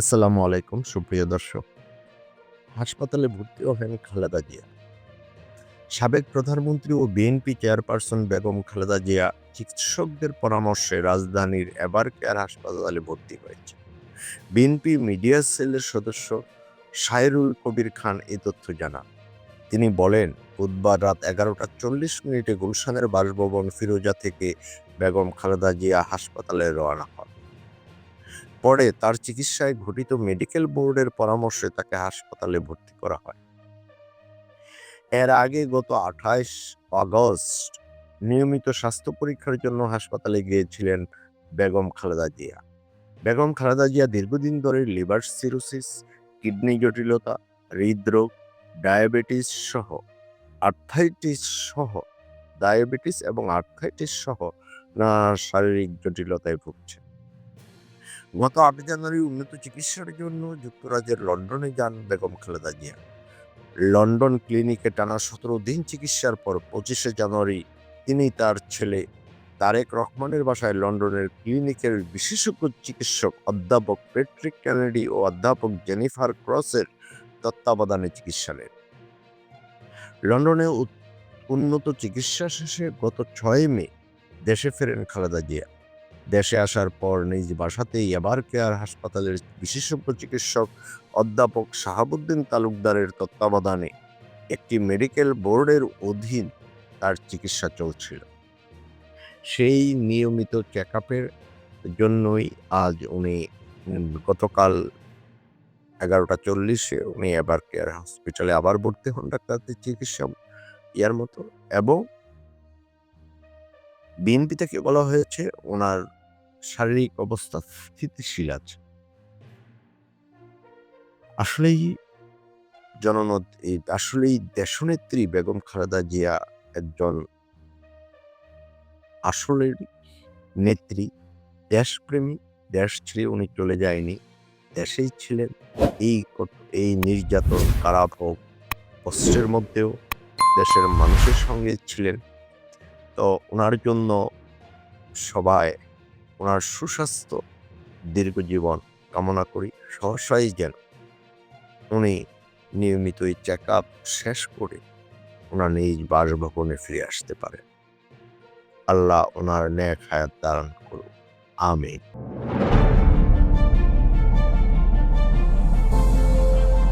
আসসালামু আলাইকুম, সুপ্রিয় দর্শক। হাসপাতালে ভর্তি হলেন খালেদা জিয়া। সাবেক প্রধানমন্ত্রী ও বিএনপি চেয়ারপারসন বেগম খালেদা জিয়া চিকিৎসকদের পরামর্শে রাজধানীর এবার কেয়ার হাসপাতালে ভর্তি হয়েছে। বিএনপি মিডিয়া সেলের সদস্য সাইরুল কবির খান এই তথ্য জানান। তিনি বলেন, বুধবার রাত এগারোটা চল্লিশ মিনিটে গুলশানের বাসভবন ফিরোজা থেকে বেগম খালেদা জিয়া হাসপাতালে রওনা হন। পরে তার চিকিৎসায় ঘটিত মেডিকেল বোর্ডের পরামর্শে তাকে হাসপাতালে ভর্তি করা হয়। এর আগে গত আঠাইশ আগস্ট নিয়মিত স্বাস্থ্য পরীক্ষার জন্য হাসপাতালে গিয়েছিলেন বেগম খালেদা জিয়া। বেগম খালেদা জিয়া দীর্ঘদিন ধরে লিভার সিরোসিস কিডনি জটিলতা, হৃদরোগ ডায়াবেটিস সহ আর্থাইটিস সহ ডায়াবেটিস এবং আর্থাইটিস সহ শারীরিক জটিলতায় ভুগছেন। গত আট জানুয়ারি উন্নত চিকিৎসার জন্য যুক্তরাজ্যের লন্ডনে যান বেগম খালেদা জিয়া। লন্ডন ক্লিনিকে টানা সতেরো দিন চিকিৎসার পর পঁচিশে জানুয়ারি তিনি তার ছেলে তারেক রহমানের বাসায় লন্ডনের ক্লিনিকের বিশেষজ্ঞ চিকিৎসক অধ্যাপক পেট্রিক ক্যানেডি ও অধ্যাপক জেনিফার ক্রসের তত্ত্বাবধানে চিকিৎসা নেন। লন্ডনে উন্নত চিকিৎসা শেষে গত ছয় মে দেশে ফেরেন খালেদা জিয়া। দেশে আসার পর নিজ বাসাতেই এবার কেয়ার হাসপাতালের বিশেষজ্ঞ চিকিৎসক অধ্যাপক শাহাবুদ্দিন তালুকদারের তত্ত্বাবধানে একটি মেডিকেল বোর্ডের অধীন তার চিকিৎসা চলছিল। সেই নিয়মিত চেক আপের জন্যই আজ উনি গতকাল এগারোটা চল্লিশে উনি এবার কেয়ার হসপিটালে আবার ভর্তি হন ডাক্তারদের চিকিৎসা ইয়ার মতো এবং বিএনপি থেকে বলা হয়েছে ওনার শারীরিক অবস্থা স্থিতিশীল আছে। আসলেই জননদ আসলেই দেশনেত্রী বেগম খালেদা জিয়া একজন আসলের নেত্রী। দেশপ্রেমী, দেশ ছেড়ে উনি চলে যায়নি, দেশেই ছিলেন। এই এই নির্যাতন, কারাভোগ, কষ্টের মধ্যেও দেশের মানুষের সঙ্গে ছিলেন। তো ওনার জন্য সবাই ওনার সুস্বাস্থ্য, দীর্ঘজীবন কামনা করি, সহসাই যেন উনি নিয়মিত এই চেক আপ শেষ করে ওনার নিজ বাসভবনে ফিরে আসতে পারেন আল্লাহ ওনার ন্যাক হায়াত দান করুন আমিন।